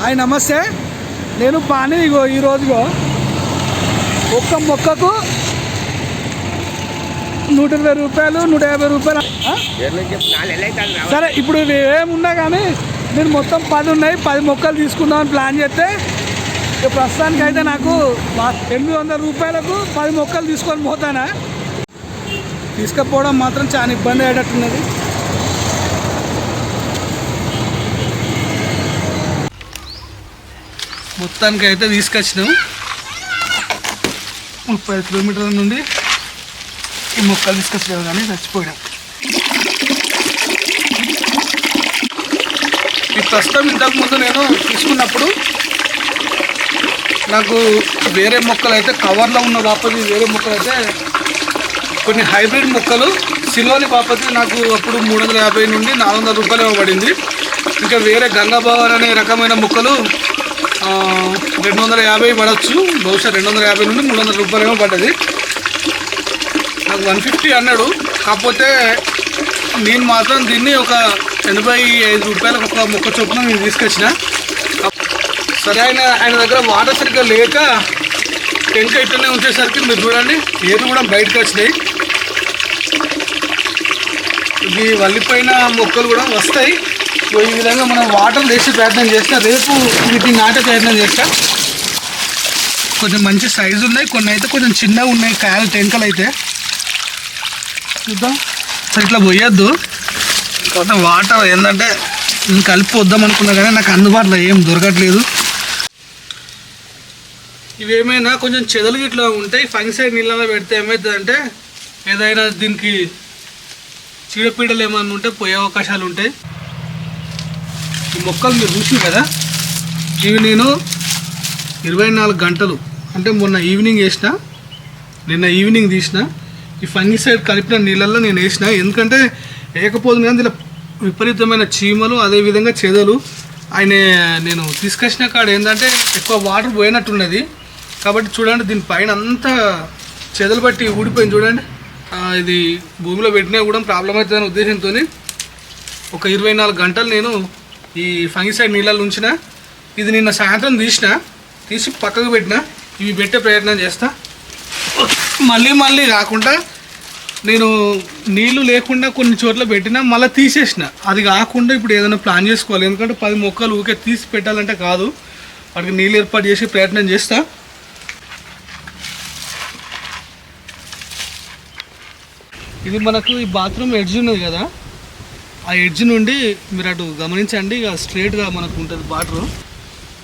Hi నమస్తే. నేను పాని ఇగో ఈరోజుగో ఒక్క మొక్కకు నూట ఇరవై రూపాయలు నూట యాభై రూపాయలు సరే ఇప్పుడు ఏమున్నా కానీ నేను మొత్తం పది ఉన్నాయి. పది మొక్కలు తీసుకుందామని ప్లాన్ చేస్తే ఇక ప్రస్తుతానికి అయితే నాకు మా- ఎనిమిది వందల రూపాయలకు పది మొక్కలు తీసుకొని పోతానా? తీసుకపోవడం మాత్రం చాలా ఇబ్బంది అయ్యేటట్టున్నది. మొత్తానికి అయితే తీసుకొచ్చినాం. ముప్పై కిలోమీటర్ల నుండి ఈ మొక్కలు తీసుకొచ్చావు కానీ చచ్చిపోయాం. ఈ ప్రస్తుతం ఇంతకుముందు నేను తీసుకున్నప్పుడు నాకు వేరే మొక్కలు అయితే కవర్లో ఉన్న బాపతి వేరే మొక్కలు అయితే కొన్ని హైబ్రిడ్ మొక్కలు సిలోని బాపతి నాకు అప్పుడు మూడు వందల యాభై నుండి నాలుగు వందల రూపాయలు ఇవ్వబడింది. ఇంకా వేరే గంగాభవన్ అనే రకమైన మొక్కలు రెండు వందల యాభై పడవచ్చు బహుశా రెండు వందల యాభై నుండి మూడు వందల రూపాయలు ఏమో పడ్డది. నాకు వన్ ఫిఫ్టీ అన్నాడు. కాకపోతే నేను మాత్రం దీన్ని ఒక ఎనభై ఐదు రూపాయలకు ఒక మొక్క చొప్పున నేను తీసుకొచ్చిన. సరే ఆయన ఆయన దగ్గర వాటర్ సరిగ్గా లేక టెంక ఇట్లనే ఉంచేసరికి మీరు చూడండి ఏది కూడా బయటకు వచ్చినాయి. ఇది వల్లిపోయిన మొక్కలు కూడా వస్తాయి. సో ఈ విధంగా మనం వాటర్ వేసే ప్రయత్నం చేస్తా రేపు వీటిని నాటే ప్రయత్నం చేస్తా. కొంచెం మంచి సైజు ఉన్నాయి కొన్ని అయితే కొంచెం చిన్నగా ఉన్నాయి కాయలు టెంకలు అయితే. చూద్దాం. సరే ఇట్లా పోయొద్దు. కొంత వాటర్ ఏంటంటే నేను కలిపి వద్దాం అనుకున్నా కానీ నాకు అందుబాటులో ఏం దొరకట్లేదు. ఇవేమైనా కొంచెం చెదలు ఇట్లా ఉంటాయి ఫంగిసైడ్ నీళ్ళలో పెడితే ఏమవుతుందంటే ఏదైనా దీనికి చీడపీడలు ఏమన్నా ఉంటే పోయే అవకాశాలు ఉంటాయి. ఈ మొక్కలు మీరు చూసి కదా? ఇవి నేను ఇరవై నాలుగు గంటలు అంటే మొన్న ఈవినింగ్ వేసిన నిన్న ఈవినింగ్ తీసిన ఈ ఫంగిసైడ్ కలిపిన నీళ్ళల్లో నేను వేసిన. ఎందుకంటే వేయకపోదు కానీ దీనిలో విపరీతమైన చీమలు అదేవిధంగా చెదలు ఆయన నేను తీసుకొచ్చిన కాడ ఏంటంటే ఎక్కువ వాటర్ పోయినట్టున్నది. కాబట్టి చూడండి దీని పైన అంతా చెదలు బట్టి ఊడిపోయింది చూడండి. ఇది భూమిలో పెట్టినా కూడా ప్రాబ్లం అవుతుందనే ఉద్దేశంతో ఒక ఇరవై నాలుగు గంటలు నేను ఈ ఫంగిసైడ్ నీళ్ళలో ఉంచిన ఇది నిన్న సాయంత్రం తీసిన తీసి పక్కకు పెట్టిన ఇవి పెట్టే ప్రయత్నం చేస్తా. మళ్ళీ మళ్ళీ కాకుండా నేను నీళ్ళు లేకుండా కొన్ని చోట్ల పెట్టినా మళ్ళీ తీసేసిన. అది కాకుండా ఇప్పుడు ఏదైనా ప్లాన్ చేసుకోవాలి. ఎందుకంటే పది మొక్కలు ఊకే తీసి పెట్టాలంటే కాదు. వాటికి నీళ్ళు ఏర్పాటు చేసి ప్రయత్నం చేస్తా. ఇది మనకు ఈ బాత్రూమ్ ఎడ్జ్ ఉన్నది కదా. ఆ ఎడ్జ్ నుండి మీరు అటు గమనించండి ఇక స్ట్రేట్గా మనకు ఉంటుంది వాటర్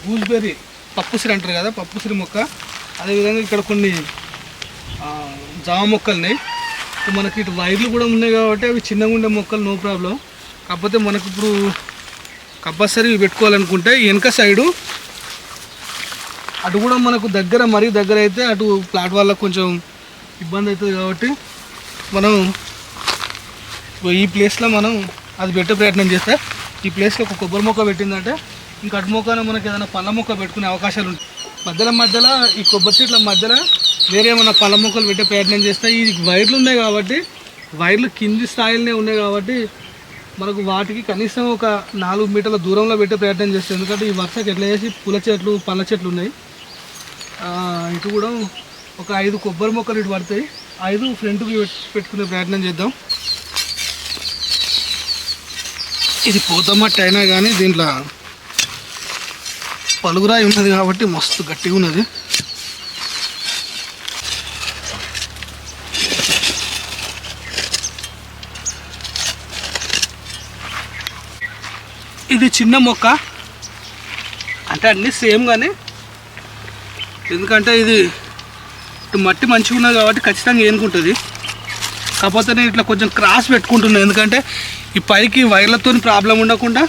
గూస్బెర్రీ పప్పుసిరి అంటారు కదా పప్పుసిరి మొక్క. అదేవిధంగా ఇక్కడ కొన్ని జామ మొక్కలు ఉన్నాయి మనకి ఇటు వైర్లు కూడా ఉన్నాయి కాబట్టి అవి చిన్నగా ఉండే మొక్కలు నో ప్రాబ్లం కాకపోతే మనకు ఇప్పుడు కంపల్సరీ పెట్టుకోవాలనుకుంటే వెనక సైడు అటు కూడా మనకు దగ్గర మరీ దగ్గర అయితే అటు ప్లాట్ వాళ్ళకు కొంచెం ఇబ్బంది అవుతుంది కాబట్టి మనం ఈ ప్లేస్లో మనం అది పెట్టే ప్రయత్నం చేస్తే ఈ ప్లేస్లో ఒక కొబ్బరి మొక్క పెట్టిందంటే ఇంకా అటు మొక్కన మనకి ఏదైనా పళ్ళ మొక్క పెట్టుకునే అవకాశాలు ఉంటాయి. మధ్యలో మధ్యలో ఈ కొబ్బరి చెట్ల మధ్యలో వేరే ఏమైనా పళ్ళ మొక్కలు పెట్టే ప్రయత్నం చేస్తే ఈ వైర్లు ఉన్నాయి కాబట్టి వైర్లు కింది స్థాయిలోనే ఉన్నాయి కాబట్టి మనకు వాటికి కనీసం ఒక నాలుగు మీటర్ల దూరంలో పెట్టే ప్రయత్నం చేస్తాం. ఎందుకంటే ఈ వర్షకి ఎట్లా చేసి పూల చెట్లు పళ్ళ చెట్లు ఉన్నాయి. ఇటు కూడా ఒక ఐదు కొబ్బరి మొక్కలు ఇటు పడతాయి. ఐదు ఫ్రంట్కి పెట్టుకునే ప్రయత్నం చేద్దాం. ఇది పోతమట్టి అయినా కానీ దీంట్లో పలుగురాయి ఉన్నది కాబట్టి మస్తు గట్టిగా ఉన్నది. ఇది చిన్న మొక్క. అంటే అన్నీ సేమ్ కానీ ఎందుకంటే ఇది మట్టి మంచిగా ఉన్నది కాబట్టి ఖచ్చితంగా ఏనుకుంటుంది కాకపోతే నేను ఇట్లా కొంచెం క్రాస్ పెట్టుకుంటున్నాను ఎందుకంటే ఈ పైకి వైర్లతో ప్రాబ్లం ఉండకుండా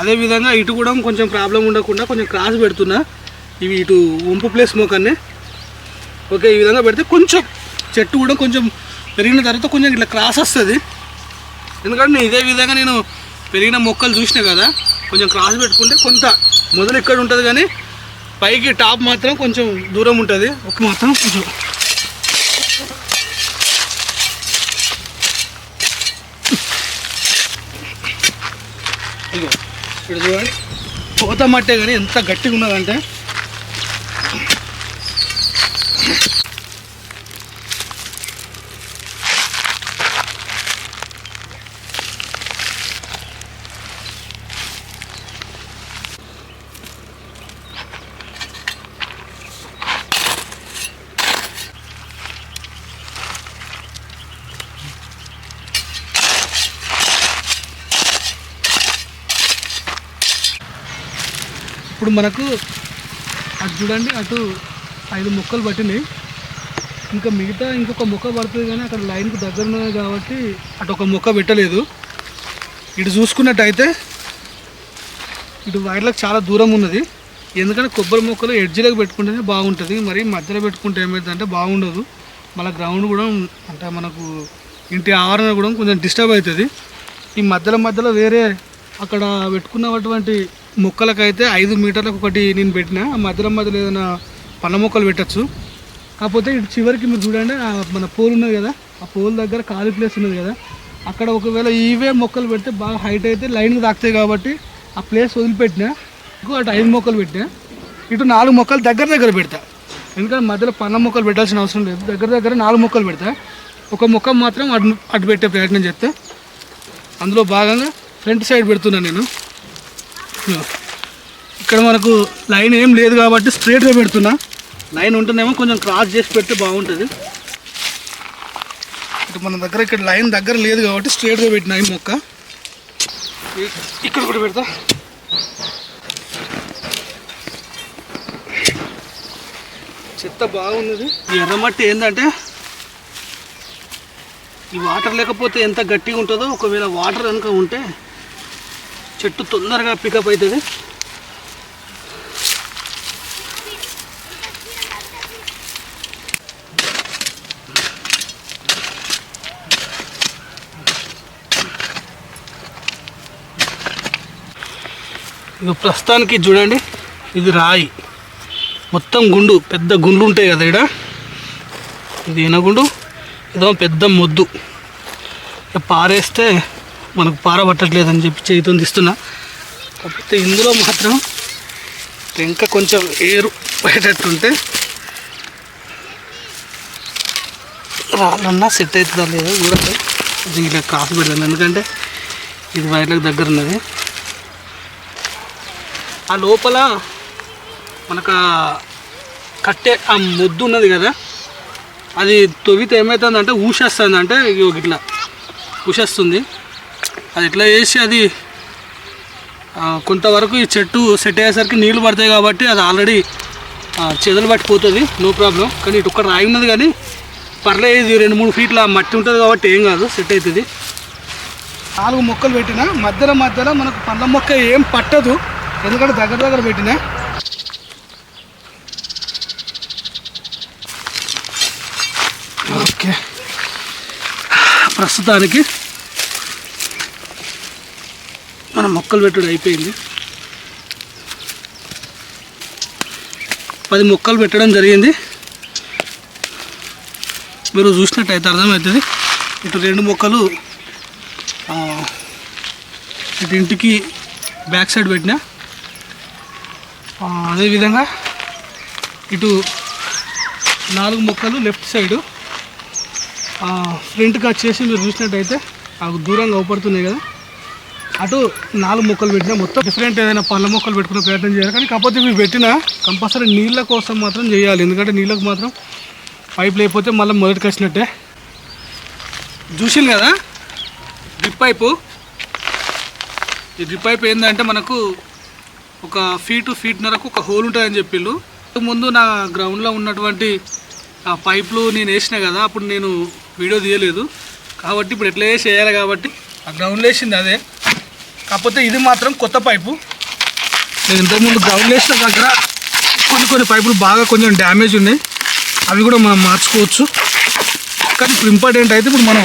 అదేవిధంగా ఇటు కూడా కొంచెం ప్రాబ్లం ఉండకుండా కొంచెం క్రాస్ పెడుతున్నా. ఇవి ఇటు వంపు ప్లేస్ మొక్కనే ఓకే ఈ విధంగా పెడితే కొంచెం చెట్టు కూడా కొంచెం పెరిగిన తర్వాత కొంచెం ఇట్లా క్రాస్ వస్తుంది. ఎందుకంటే నేను ఇదే విధంగా నేను పెరిగిన మొక్కలు చూసిన కదా కొంచెం క్రాస్ పెట్టుకుంటే కొంత మొదలు ఇక్కడ ఉంటుంది కానీ పైకి టాప్ మాత్రం కొంచెం దూరం ఉంటుంది. ఒక మాత్రం కొంచెం ఇక్కడ చూడండి. పోత మట్టే కానీ ఎంత గట్టిగా ఉన్నదంటే. మనకు అటు చూడండి అటు ఐదు మొక్కలు పట్టినాయి. ఇంకా మిగతా ఇంకొక మొక్క పడుతుంది కానీ అక్కడ లైన్కు దగ్గర ఉన్నది కాబట్టి అటు ఒక మొక్క పెట్టలేదు. ఇటు చూసుకున్నట్టయితే ఇటు వైర్లకు చాలా దూరం ఉన్నది. ఎందుకంటే కొబ్బరి మొక్కలు ఎడ్జ్లకు పెట్టుకుంటేనే బాగుంటుంది. మరి మధ్యలో పెట్టుకుంటే ఏమైందంటే బాగుండదు. మళ్ళీ గ్రౌండ్ కూడా అంటే మనకు ఇంటి ఆవరణ కూడా కొంచెం డిస్టర్బ్ అవుతుంది. ఈ మధ్యలో మధ్యలో వేరే అక్కడ పెట్టుకున్నటువంటి మొక్కలకైతే ఐదు మీటర్లకు ఒకటి నేను పెట్టిన. ఆ మధ్యలో మధ్యలో ఏదైనా పండ్ల మొక్కలు పెట్టచ్చు. కాకపోతే ఇటు చివరికి మీరు చూడండి మన పోల్ ఉన్నది కదా ఆ పోల్ దగ్గర ఖాళీ ప్లేస్ ఉన్నది కదా. అక్కడ ఒకవేళ ఇవే మొక్కలు పెడితే బాగా హైట్ అయితే లైన్కి తాకుతాయి కాబట్టి ఆ ప్లేస్ వదిలిపెట్టినా. ఇంకో అటు ఐదు మొక్కలు పెట్టినా. ఇటు నాలుగు మొక్కలు దగ్గర దగ్గర పెడతా. ఎందుకంటే మధ్యలో పండ్ల మొక్కలు పెట్టాల్సిన అవసరం లేదు. దగ్గర దగ్గర నాలుగు మొక్కలు పెడతా. ఒక మొక్క మాత్రం అటు అటు పెట్టే ప్రయత్నం చేస్తా. అందులో భాగంగా ఫ్రంట్ సైడ్ పెడుతున్నాను నేను. ఇక్కడ మనకు లైన్ ఏం లేదు కాబట్టి స్ట్రేట్గా పెడుతున్నా. లైన్ ఉంటేనేమో కొంచెం క్రాస్ చేసి పెడితే బాగుంటుంది. ఇటు మన దగ్గర ఇక్కడ లైన్ దగ్గర లేదు కాబట్టి స్ట్రేట్గా పెట్టినా ఈ మొక్క. ఇక్కడ కూడా పెడతా. చెత్త బాగున్నది. ఈ ఎర్రమట్టి ఏంటంటే ఈ వాటర్ లేకపోతే ఎంత గట్టిగా ఉంటుందో ఒకవేళ వాటర్ కనుక ఉంటే చెట్టు తొందరగా పికప్ అవుతుంది. ఇక ప్రస్తుతానికి చూడండి ఇది రాయి. మొత్తం గుండు పెద్ద గుండ్లు ఉంటాయి కదా ఇక్కడ ఇది ఎనగుండు ఇదో పెద్ద మొద్దు. ఇక పారేస్తే మనకు పారబట్టట్లేదని చెప్పి చేతితో ఇస్తున్నా కాకపోతే ఇందులో మాత్రం ఇంకా కొంచెం ఏరు పోయేటట్టుంటే రాళ్ళన్నా సెట్ అవుతుందా లేదా చూడండి. ఇలా కాఫీ పెడతాను ఎందుకంటే ఇది వైర్లకు దగ్గర ఉన్నది. ఆ లోపల మనకు కట్టే ఆ మొద్దు ఉన్నది కదా అది తొవితే ఏమవుతుంది అంటే ఊసేస్తుంది అంటే ఇట్లా ఉషేస్తుంది అది ఎట్లా చేసి అది కొంతవరకు ఈ చెట్టు సెట్ అయ్యేసరికి నీళ్ళు పడతాయి కాబట్టి అది ఆల్రెడీ చెదలు పట్టిపోతుంది నో ప్రాబ్లం కానీ ఇటు ఒక్కటి రాయి ఉన్నది కానీ పర్లేదు రెండు మూడు ఫీట్ల మట్టి ఉంటుంది కాబట్టి ఏం కాదు సెట్ అవుతుంది నాలుగు మొక్కలు పెట్టిన మధ్యలో మధ్యలో మనకు పండ్ల మొక్క ఏం పట్టదు ఎందుకంటే దగ్గర దగ్గర పెట్టిన. ఓకే. ప్రస్తుతానికి మన మొక్కలు పెట్టుడు అయిపోయింది. పది మొక్కలు పెట్టడం జరిగింది. మీరు చూసినట్టయితే అర్థమవుతుంది. ఇటు రెండు మొక్కలు ఇటు ఇంటికి బ్యాక్ సైడ్ పెట్టిన. అదేవిధంగా ఇటు నాలుగు మొక్కలు లెఫ్ట్ సైడు. ఫ్రంట్కి వచ్చేసి మీరు చూసినట్టయితే నాకు దూరంగా అవపడుతున్నాయి కదా. అటు నాలుగు మొక్కలు పెట్టినా మొత్తం డిఫరెంట్ ఏదైనా పళ్ళ మొక్కలు పెట్టుకునే ప్రయత్నం చేయాలి. కానీ కాకపోతే ఇవి పెట్టినా కంపల్సరీ నీళ్ళ కోసం మాత్రం చేయాలి. ఎందుకంటే నీళ్ళకు మాత్రం పైప్ లేకపోతే మళ్ళీ మొదటికి వచ్చినట్టే చూసింది కదా? Drip pipe. ఈ డ్రిప్ పైప్ ఏంటంటే మనకు ఒక ఫీటు ఫీట్నరకు ఒక హోల్ ఉంటుందని చెప్పిళ్ళు. ముందు నా గ్రౌండ్లో ఉన్నటువంటి ఆ పైపులు నేను వేసిన కదా అప్పుడు నేను వీడియో తీయలేదు. కాబట్టి ఇప్పుడు ఎట్లా వేసి వేయాలి కాబట్టి ఆ గ్రౌండ్లో వేసింది అదే. కాకపోతే ఇది మాత్రం కొత్త పైపు. నేను ఇంతకుముందు గ్రౌండ్ వేసిన దగ్గర కొన్ని కొన్ని పైపులు బాగా కొంచెం డ్యామేజ్ ఉన్నాయి. అవి కూడా మనం మార్చుకోవచ్చు. కానీ ఇప్పుడు ఇంపార్టెంట్ అయితే ఇప్పుడు మనం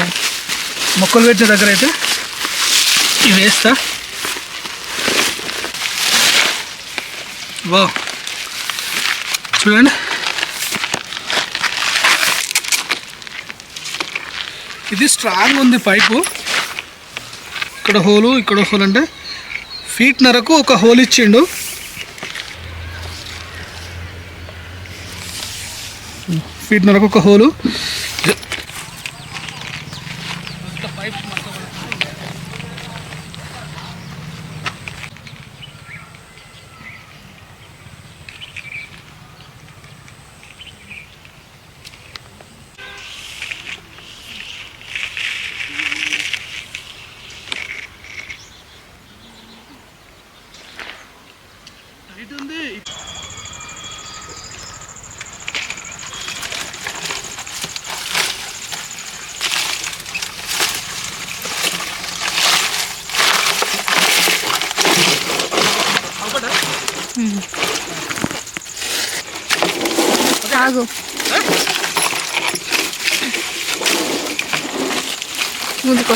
మొక్కలు పెట్టిన దగ్గర అయితే ఇవి వేస్తా. వా చూడండి. ఇది స్ట్రాంగ్ ఉంది పైపు. ఇక్కడ హోలు ఇక్కడ హోల్ అంటే ఫీట్ నరకు ఒక హోల్ ఇచ్చిండు. ఫీట్ నరకు ఒక హోలు ఆగు ముందుకో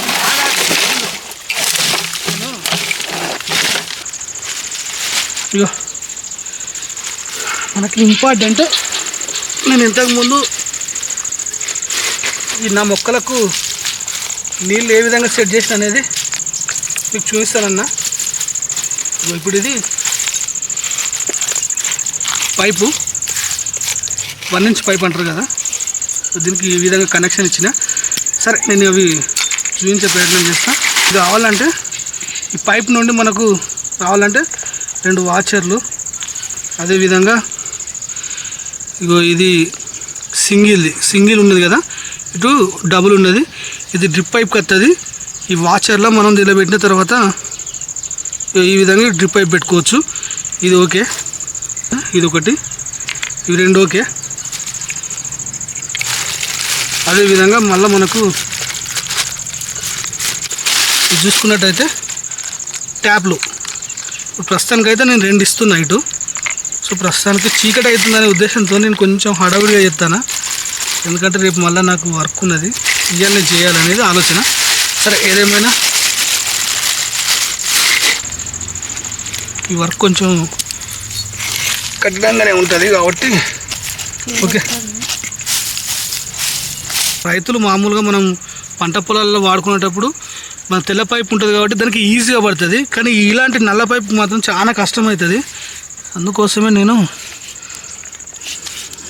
ఇగో మనకి ఇంపార్టెంట్ నేను ఇంతకుముందు ఈ నా మొక్కలకు నీళ్ళు ఏ విధంగా సెట్ చేసిన అనేది మీకు చూపిస్తానన్నా. ఇప్పుడు ఇది పైపు. వన్ ఇంచ్ పైప్ అంటారు కదా. దీనికి ఈ విధంగా కనెక్షన్ ఇచ్చిన. సరే నేను అవి చూపించే ప్రయత్నం చేస్తాను ఇది కావాలంటే ఈ పైప్ నుండి మనకు రావాలంటే రెండు వాచర్లు. అదేవిధంగా ఇగో ఇది సింగిల్ది. సింగిల్ ఉన్నది కదా. ఇటు డబుల్ ఉన్నది. ఇది డ్రిప్ పైప్ కత్తది. ఈ వాచర్లో మనం దీనిలో పెట్టిన తర్వాత ఈ విధంగా డ్రిప్ పైప్ పెట్టుకోవచ్చు. ఇది ఓకే. ఇది ఒకటి ఇవి రెండు ఓకే. అదేవిధంగా మళ్ళీ మనకు చూసుకున్నట్టయితే ట్యాప్లు. ఇప్పుడు ప్రస్తుతానికి అయితే నేను రెండు ఇస్తున్నా ఇటు. సో ప్రస్తుతానికి చీకటి అవుతుందనే ఉద్దేశంతో నేను కొంచెం హడావిడిగా చెప్తాను. ఎందుకంటే రేపు మళ్ళీ నాకు వర్క్ ఉన్నది. ఇవన్నీ చేయాలనేది ఆలోచన. సరే ఏదేమైనా ఈ వర్క్ కొంచెం కఠినంగానే ఉంటుంది కాబట్టి. ఓకే. రైతులు మామూలుగా మనం పంట పొలాల్లో వాడుకునేటప్పుడు మన తెల్ల పైపు ఉంటుంది కాబట్టి దానికి ఈజీగా పడుతుంది. కానీ ఇలాంటి నల్ల పైపు మాత్రం చాలా కష్టమవుతుంది అందుకోసమే నేను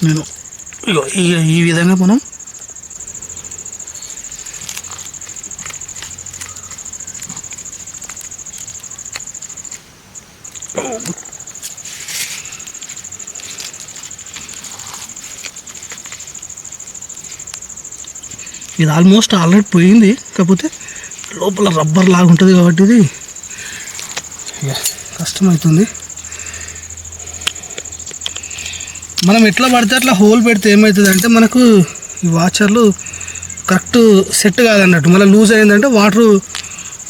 నేను ఇగో ఈ ఈ విధంగా మనం ఇది ఆల్మోస్ట్ ఆల్రెడీ పోయింది. కాకపోతే లోపల రబ్బర్ లాగా ఉంటుంది కాబట్టి ఇది కష్టమవుతుంది మనం ఎట్లా పడితే అట్లా హోల్ పెడితే ఏమవుతుంది అంటే మనకు ఈ వాచర్లు కరెక్ట్ సెట్ కాదన్నట్టు. మళ్ళీ లూజ్ అయిందంటే వాటర్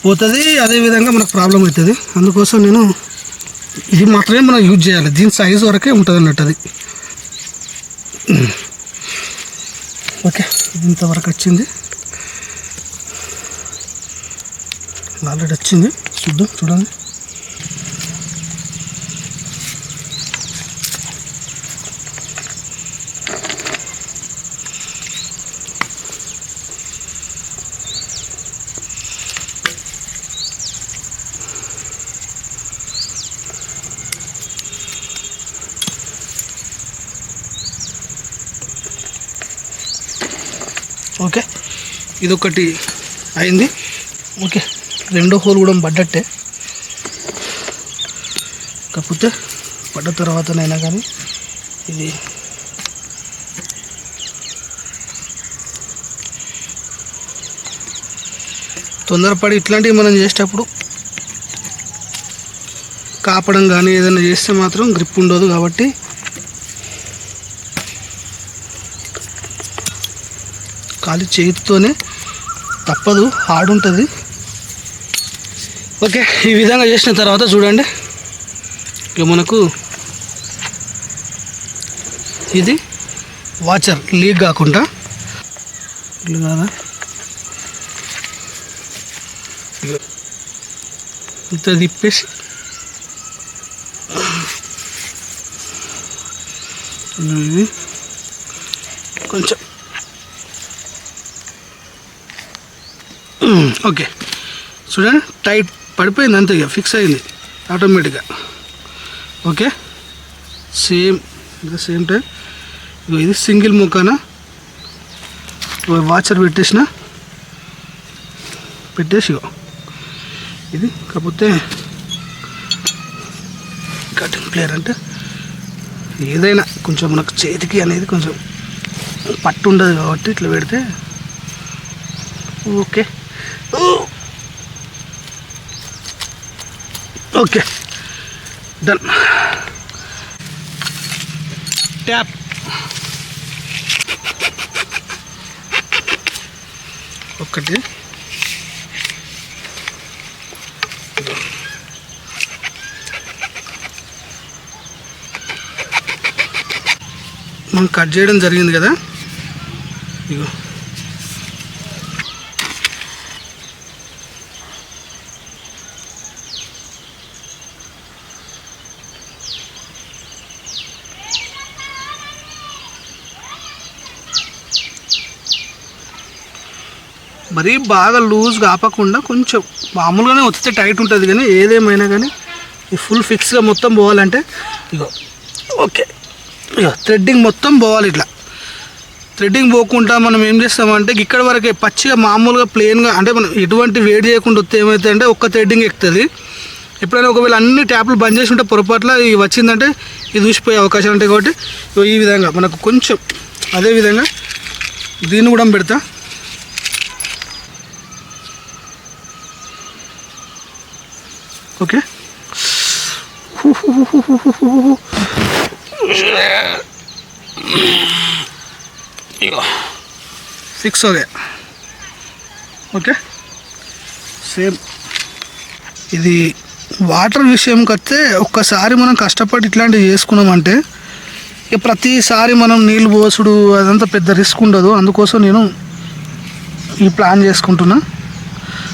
పోతుంది అదేవిధంగా మనకు ప్రాబ్లం అవుతుంది అందుకోసం నేను ఇది మాత్రమే మనం యూజ్ చేయాలి. దీని సైజ్ వరకే ఉంటుంది అన్నట్టు అది hmm. ఓకే ఇది ఇంతవరకు వచ్చింది. ఆల్రెడీ వచ్చింది చూద్దాం చూడండి ఓకే ఇదొకటి అయింది. ఓకే రెండో హోల్ కూడా పడ్డట్టే. కాకపోతే పడ్డ తర్వాతనైనా కానీ ఇది తొందరపడి ఇట్లాంటివి మనం చేసేటప్పుడు కాపడం కానీ ఏదైనా చేస్తే మాత్రం గ్రిప్ ఉండదు కాబట్టి ఖాళీ చేతితోనే తప్పదు హార్డ్ ఉంటుంది ఓకే ఈ విధంగా చేసిన తర్వాత చూడండి. ఇక మనకు ఇది వాచర్ లీక్ కాకుండా. ఇట్లా కాదా? ఇంత తిప్పేసి. కొంచెం. ఓకే. చూడండి టైట్ పడిపోయింది అంతే ఇక ఫిక్స్ అయింది ఆటోమేటిక్గా. ఓకే. సేమ్ ఇంకా సేమ్ టైం ఇగో ఇది సింగిల్ ముఖాన ఇగో వాచర్ పెట్టేసిన. పెట్టేసి ఇగో. ఇది కాకపోతే కటింగ్ ప్లేయర్ అంటే ఏదైనా కొంచెం మనకు చేతికి అనేది కొంచెం పట్టు ఉండదు కాబట్టి ఇట్లా పెడితే ఓకే. ఓకే. డన్. ట్యాప్. ఒకటి. మనం కట్ చేయడం జరిగింది కదా? ఇగో. మరీ బాగా లూజ్ కాపకుండా కొంచెం మామూలుగానే వస్తే టైట్ ఉంటుంది కానీ ఏదేమైనా కానీ ఈ ఫుల్ ఫిక్స్గా మొత్తం పోవాలంటే ఇగో ఓకే. ఇగో థ్రెడ్డింగ్ మొత్తం పోవాలి ఇట్లా. థ్రెడ్డింగ్ పోకుండా మనం ఏం చేస్తామంటే ఇక్కడ వరకే పచ్చిగా మామూలుగా ప్లెయిన్గా అంటే మనం ఎటువంటి వేడి చేయకుండా వస్తే ఏమవుతుంది అంటే ఒక్క థ్రెడ్డింగ్ ఎక్కుతుంది. ఎప్పుడైనా ఒకవేళ అన్ని ట్యాప్లు బంద్ చేసి ఉంటే పొరపాట్ల ఇవి వచ్చిందంటే ఇది ఊసిపోయే అవకాశాలు ఉంటాయి కాబట్టి ఈ విధంగా మనకు కొంచెం అదే విధంగా దీన్ని కూడా పెడతా. ఓకే. ఫిక్స్ అదే ఓకే. సేమ్ ఇది వాటర్ విషయంకి వస్తే ఒక్కసారి మనం కష్టపడి ఇట్లాంటివి చేసుకున్నామంటే ఇక ప్రతిసారి మనం నీళ్ళు పోసుడు అదంతా పెద్ద రిస్క్ ఉండదు. అందుకోసం నేను ఈ ప్లాన్ చేసుకుంటున్నా.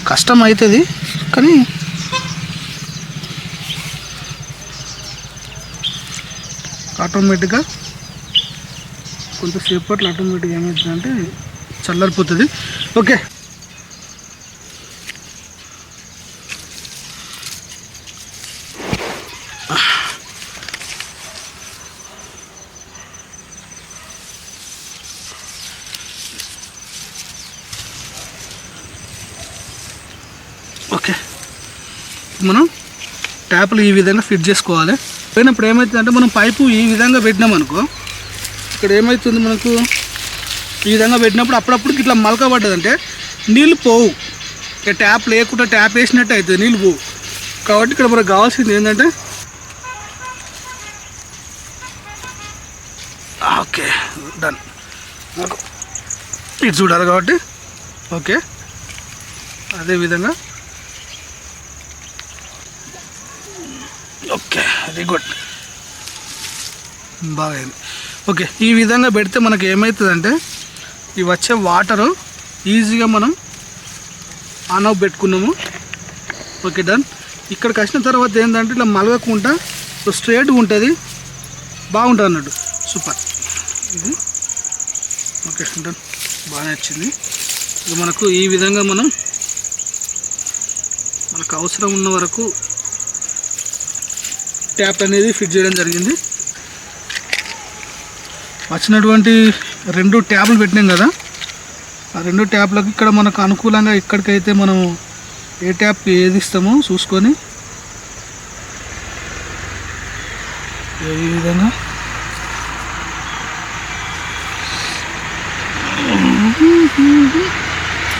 కష్టం అవుతుంది కానీ ఆటోమేటిక్గా కొంతసేపట్లో ఆటోమేటిక్గా ఏమవుతుందంటే చల్లారిపోతుంది. ఓకే. ఓకే. మనం ట్యాప్లు ఈ విధంగా ఫిట్ చేసుకోవాలి. పోయినప్పుడు ఏమవుతుందంటే మనం పైపు ఈ విధంగా పెట్టినాం అనుకో ఇక్కడ ఏమవుతుంది మనకు? ఈ విధంగా పెట్టినప్పుడు అప్పుడప్పుడు ఇట్లా మలక పడ్డదంటే నీళ్ళు పోవు. ఇక ట్యాప్ లేకుండా ట్యాప్ వేసినట్టు అవుతుంది నీళ్ళు పోవు. కాబట్టి ఇక్కడ మనకు కావాల్సింది ఏంటంటే ఓకే డన్ ఇది చూడాలి కాబట్టి ఓకే. అదేవిధంగా ఓకే వెరీ గుడ్ బాగైంది. ఓకే ఈ విధంగా పెడితే మనకి ఏమవుతుందంటే ఈ వచ్చే వాటరు ఈజీగా మనం ఆన్ ఆఫ్ పెట్టుకున్నాము. ఓకే డన్ ఇక్కడికి వచ్చిన తర్వాత ఏంటంటే ఇట్లా మలగకుండా స్ట్రేట్గా ఉంటుంది. బాగుంటుంది అన్నట్టు. సూపర్ ఇది. ఓకే డన్ బాగానే వచ్చింది. ఇది మనకు ఈ విధంగా మనం మనకు అవసరం ఉన్న వరకు ట్యాప్ అనేది ఫిట్ చేయడం జరిగింది. వచ్చినటువంటి రెండు ట్యాబ్లు పెట్టినాం కదా. ఆ రెండు ట్యాబ్లకు ఇక్కడ మనకు అనుకూలంగా ఇక్కడికైతే మనం ఏ ట్యాప్ ఏది ఇస్తామో చూసుకొని ఈ విధంగా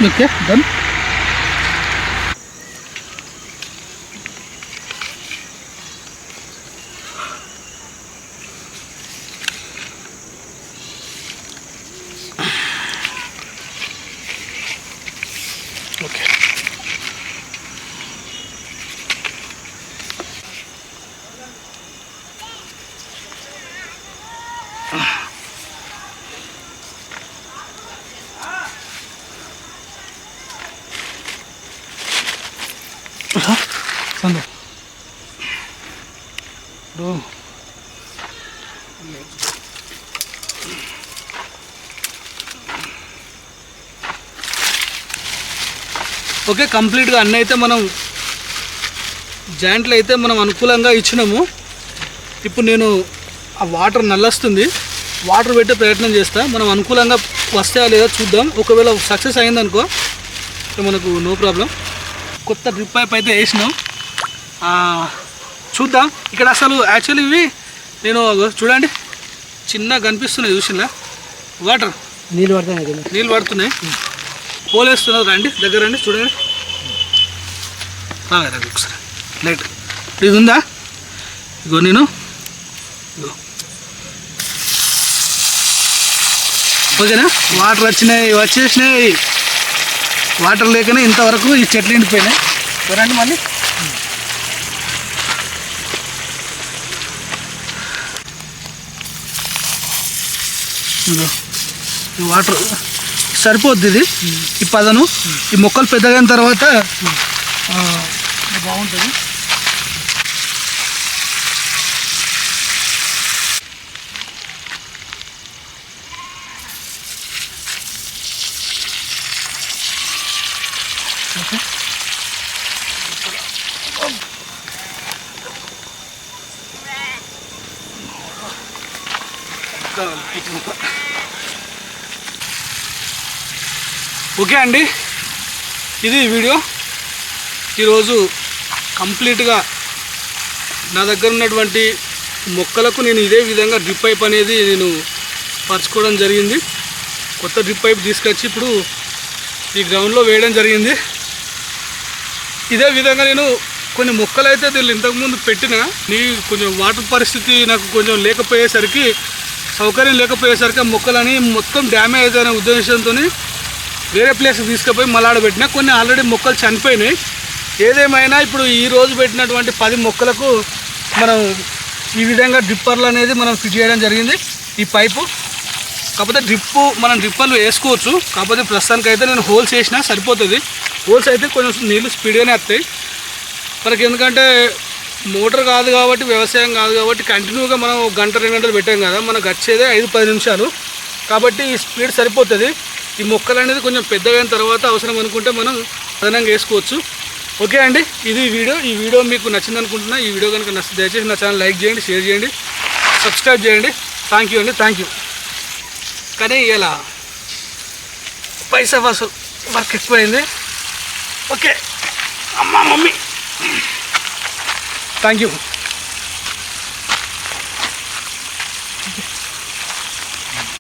ఓకే డన్ ఓకే సందు ఇప్పుడు ఓకే కంప్లీట్గా అన్నీ అయితే మనం జాయింట్లు అయితే మనం అనుకూలంగా ఇచ్చినాము. ఇప్పుడు నేను ఆ వాటర్ నల్లస్తుంది. వాటర్ పెట్టే ప్రయత్నం చేస్తా. మనం అనుకూలంగా వస్తాయా లేదా చూద్దాం. ఒకవేళ సక్సెస్ అయిందనుకో మనకు నో ప్రాబ్లం. కొత్త డ్రిప్ పైప్ అయితే వేసినాం. చూద్దాం. ఇక్కడ అసలు యాక్చువల్లీ ఇవి నేను చూడండి. చిన్నగా కనిపిస్తున్నాయి చూసినా వాటర్. నీళ్ళు పడతాయి నీళ్ళు పడుతున్నాయి. పోలేస్తున్నారు. రండి దగ్గర రండి చూడండి. బాగా రండి ఒకసారి. లైట్ ఇది ఉందా? ఇగో నేను. ఇగో. ఓకేనా? వాటర్ వచ్చినాయి వచ్చేసినాయి. వాటర్ లేకనే ఇంతవరకు ఈ చెట్లు ఎండిపోయినాయి చూడండి మళ్ళీ. ఇదిగో. ఈ వాటర్ సరిపోద్ది ఇది. ఈ పదను. ఈ మొక్కలు పెద్దగైన తర్వాత బాగుంటుంది ఓకే. ఓకే అండి. ఇది వీడియో. ఈరోజు కంప్లీట్గా నా దగ్గర ఉన్నటువంటి మొక్కలకు నేను ఇదే విధంగా డ్రిప్ పైప్ అనేది నేను పరచుకోవడం జరిగింది. కొత్త డ్రిప్ పైప్ తీసుకొచ్చి ఇప్పుడు ఈ గ్రౌండ్లో వేయడం జరిగింది. ఇదే విధంగా నేను కొన్ని మొక్కలు అయితే దీన్ని ఇంతకుముందు పెట్టిన నీ కొంచెం వాటర్ పరిస్థితి నాకు కొంచెం లేకపోయేసరికి సౌకర్యం లేకపోయేసరికి మొక్కలని మొత్తం డ్యామేజ్ అనే ఉద్దేశంతో వేరే ప్లేస్కి తీసుకుపోయి మలాడ పెట్టిన కొన్ని ఆల్రెడీ మొక్కలు చనిపోయినాయి. ఏదేమైనా ఇప్పుడు ఈ రోజు పెట్టినటువంటి పది మొక్కలకు మనం ఈ విధంగా డ్రిప్పర్లు అనేది మనం ఫిట్ చేయడం జరిగింది. ఈ పైపు కాకపోతే డ్రిప్పు మనం డ్రిప్పర్లు వేసుకోవచ్చు. కాకపోతే ప్రస్తుతానికి అయితే నేను హోల్స్ వేసినా సరిపోతుంది. హోల్స్ అయితే కొంచెం నీళ్ళు స్పీడ్గానే వస్తాయి. మనకి ఎందుకంటే మోటార్ కాదు కాబట్టి వ్యవసాయం కాదు కాబట్టి కంటిన్యూగా మనం గంట రెండు గంటలు పెట్టాం కదా. మనకు వచ్చేదే ఐదు పది నిమిషాలు. కాబట్టి ఈ స్పీడ్ సరిపోతుంది. ఈ మొక్కలు అనేది కొంచెం పెద్దగైన అయిన తర్వాత అవసరం అనుకుంటే మనం అదనంగా వేసుకోవచ్చు. ఓకే అండి ఇది వీడియో. ఈ వీడియో మీకు నచ్చింది అనుకుంటున్నా ఈ వీడియో కనుక నచ్చితే దయచేసి నా ఛానల్ లైక్ చేయండి షేర్ చేయండి సబ్స్క్రైబ్ చేయండి. థ్యాంక్ యూ అండి థ్యాంక్ యూ కానీ ఇలా పైసా వసూలు వర్క్ ఎక్కువైంది. ఓకే అమ్మా మమ్మీ. Thank you